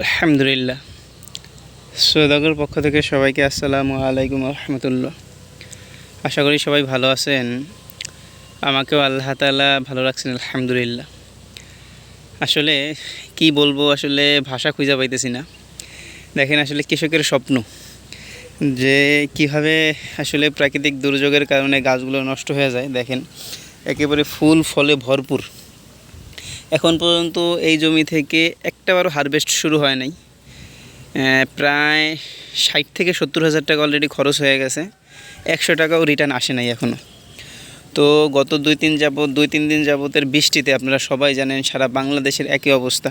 আলহামদুলিল্লাহ। সৌদাগর পক্ষ থেকে সবাইকে আসসালামু আলাইকুম রহমতুল্লাহ। আশা করি সবাই ভালো আছেন। আমাকেও আল্লাহ তালা ভালো রাখছেন, আলহামদুলিল্লাহ। আসলে কি বলব, আসলে ভাষা খুঁজে পাইতেছি না। দেখেন, আসলে কৃষকের স্বপ্ন যে কীভাবে আসলে প্রাকৃতিক দুর্যোগের কারণে গাছগুলো নষ্ট হয়ে যায়। দেখেন, একেবারে ফুল ফলে ভরপুর। এখন পর্যন্ত এই জমি থেকে একটাবারও হারভেস্ট শুরু হয় নাই। প্রায় ষাট থেকে সত্তর হাজার টাকা অলরেডি খরচ হয়ে গেছে। একশো টাকাও রিটার্ন আসে নাই এখনও তো গত দুই তিন যাবত দুই তিন দিন যাবতের বৃষ্টিতে আপনারা সবাই জানেন সারা বাংলাদেশের একই অবস্থা।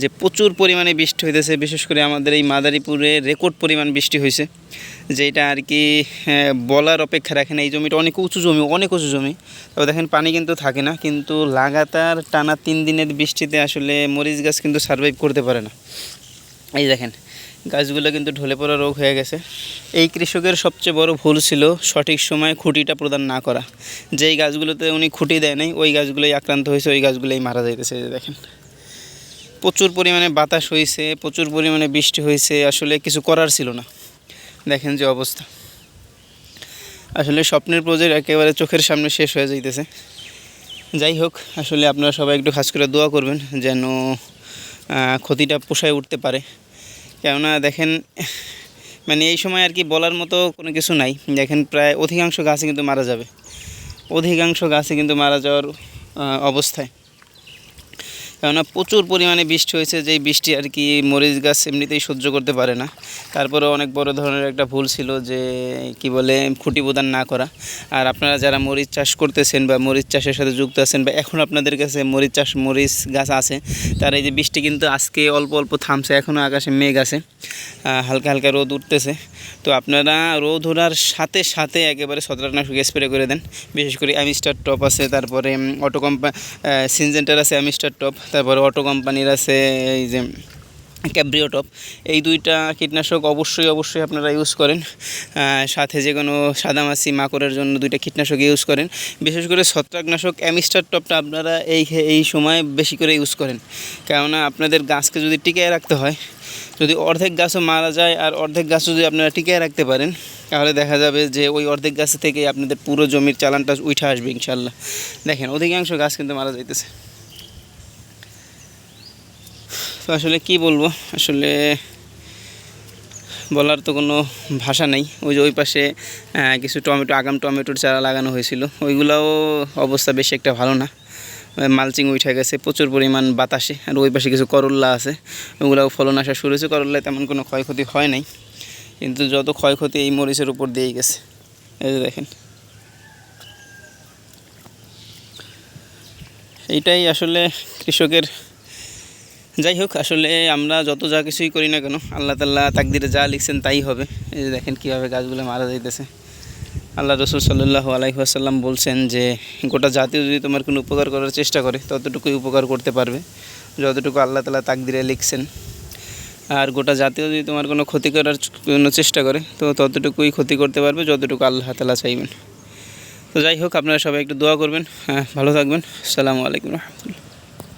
যে প্রচুর পরিমাণে বৃষ্টি হইতেছে, বিশেষ করে আমাদের এই মাদারীপুরে রেকর্ড পরিমাণ বৃষ্টি হয়েছে যেটা আর কি বলার অপেক্ষা রাখে না এই জমিটা। অনেক উঁচু জমি, অনেক উঁচু জমি। তবে দেখেন, পানি কিন্তু থাকে না। কিন্তু লাগাতার টানা তিন দিনের বৃষ্টিতে আসলে মরিচ গাছ কিন্তু সার্ভাইভ করতে পারে না। এই দেখেন, গাছগুলো কিন্তু ঢলে পড়া রোগ হয়ে গেছে। এই কৃষকের সবচেয়ে বড় ভুল ছিল সঠিক সময়ে খুঁটিটা প্রদান না করা। যেই গাছগুলোতে উনি খুঁটি দেয় নাই, ওই গাছগুলোই আক্রান্ত হয়েছে, ওই গাছগুলোই মারা যাইতেছে দেখেন। প্রচুর পরিমাণে বাতাস হয়েছে প্রচুর পরিমাণে বৃষ্টি হয়েছে আসলে কিছু করার ছিল না। দেখেন যে অবস্থা। আসলে স্বপ্নের প্রজেক্ট একেবারে চোখের সামনে শেষ হয়ে যাইতেছে। যাই হোক, আসলে আপনারা সবাই একটু খাস করে দোয়া করবেন যেন ক্ষতিটা পোষায় উঠতে পারে। কেননা দেখেন মানে এই সময় আর কি বলার মতো কোনো কিছু নাই। দেখেন প্রায় অধিকাংশ গাছে কিন্তু মারা যাবে। অধিকাংশ গাছে কিন্তু মারা যাওয়ার অবস্থায়। কেননা প্রচুর পরিমাণে বৃষ্টি হয়েছে, যেই বৃষ্টি আর কি মরিচ গাছ এমনিতেই সহ্য করতে পারে না। তারপরে অনেক বড় ধরনের একটা ভুল ছিল যে, কি বলে, খুঁটি প্রদান না করা। আর আপনারা যারা মরিচ চাষ করতেছেন বা মরিচ চাষের সাথে যুক্ত আছেন বা এখন আপনাদের কাছে মরিচ চাষ, মরিচ গাছ আছে, তার এই যে বৃষ্টি কিন্তু আজকে অল্প অল্প থামছে এখনও আকাশে মেঘ আছে হালকা হালকা রোদ উঠতেছে। তো আপনারা রোদ ওঠার সাথে সাথে একেবারে ছত্রাকনাশক স্প্রে করে দেন। বিশেষ করে অ্যামিস্টার টপ আছে, তারপরে অটো কোম্পা সিনজেন্টার আছে, অ্যামিস্টার টপ। তারপরে অটো কোম্পানির আছে, এই যে ক্যাব্রিওটপ এই দুইটা কীটনাশক অবশ্যই অবশ্যই আপনারা ইউজ করেন। সাথে যে কোনো সাদামাছি মাকড়ের জন্য দুইটা কীটনাশক ইউজ করেন। বিশেষ করে ছত্রাকনাশক অ্যামিস্টার টপটা আপনারা এই এই সময় বেশি করে ইউজ করেন। কেননা আপনাদের গাছকে যদি টিকিয়ে রাখতে হয়, যদি অর্ধেক গাছও মারা যায় আর অর্ধেক গাছও যদি আপনারা টিকিয়ে রাখতে পারেন, তাহলে দেখা যাবে যে ওই অর্ধেক গাছ থেকে আপনাদের পুরো জমির চালানটা উঠে আসবে ইনশাল্লাহ। দেখেন, অধিকাংশ গাছ কিন্তু মারা যাইতেছে। তো আসলে কি বলব? আসলে বলার তো কোনো ভাষা নেই। ওই যে ওই পাশে কিছু টমেটো, আগাম টমেটোর চারা লাগানো হয়েছিল। ওইগুলাও অবস্থা বেশি একটা ভালো না। মালচিং উঠে গেছে, প্রচুর পরিমাণ বাতাসে। আর ওই পাশে কিছু করল্লা আছে। ওগুলাও ফলন আসা শুরু হয়েছে। করল্লায় তেমন কোনো ক্ষয়ক্ষতি হয় নাই। কিন্তু যত ক্ষয়ক্ষতি এই মরিচের উপর দিয়েই গেছে। এই যে দেখেন। এইটাই আসলে কৃষকের যাই হোক, আসলে আমরা যত যা কিছুই করি না কেন, আল্লাহ তাল্লাহ তাকদিরে যা লিখছেন তাই হবে। এই যে দেখেন কীভাবে গাছগুলো মারা যাইতেছে। আল্লাহ রসুল সাল্লাহ আলাইসাল্লাম বলছেন যে, গোটা জাতীয় যদি তোমার কোনো উপকার করার চেষ্টা করে, ততটুকুই উপকার করতে পারবে, যতটুকু আল্লাহ তালা তাকদিরে লিখছেন। আর গোটা জাতীয় যদি তোমার কোনো ক্ষতি করার জন্য চেষ্টা করে, তো ততটুকুই ক্ষতি করতে পারবে, যতটুকু আল্লাহ তালা চাইবেন। তো যাই হোক, আপনারা সবাই একটু দোয়া করবেন। হ্যাঁ ভালো থাকবেন। আসসালামু আলাইকুম রহমতুল্লাহ।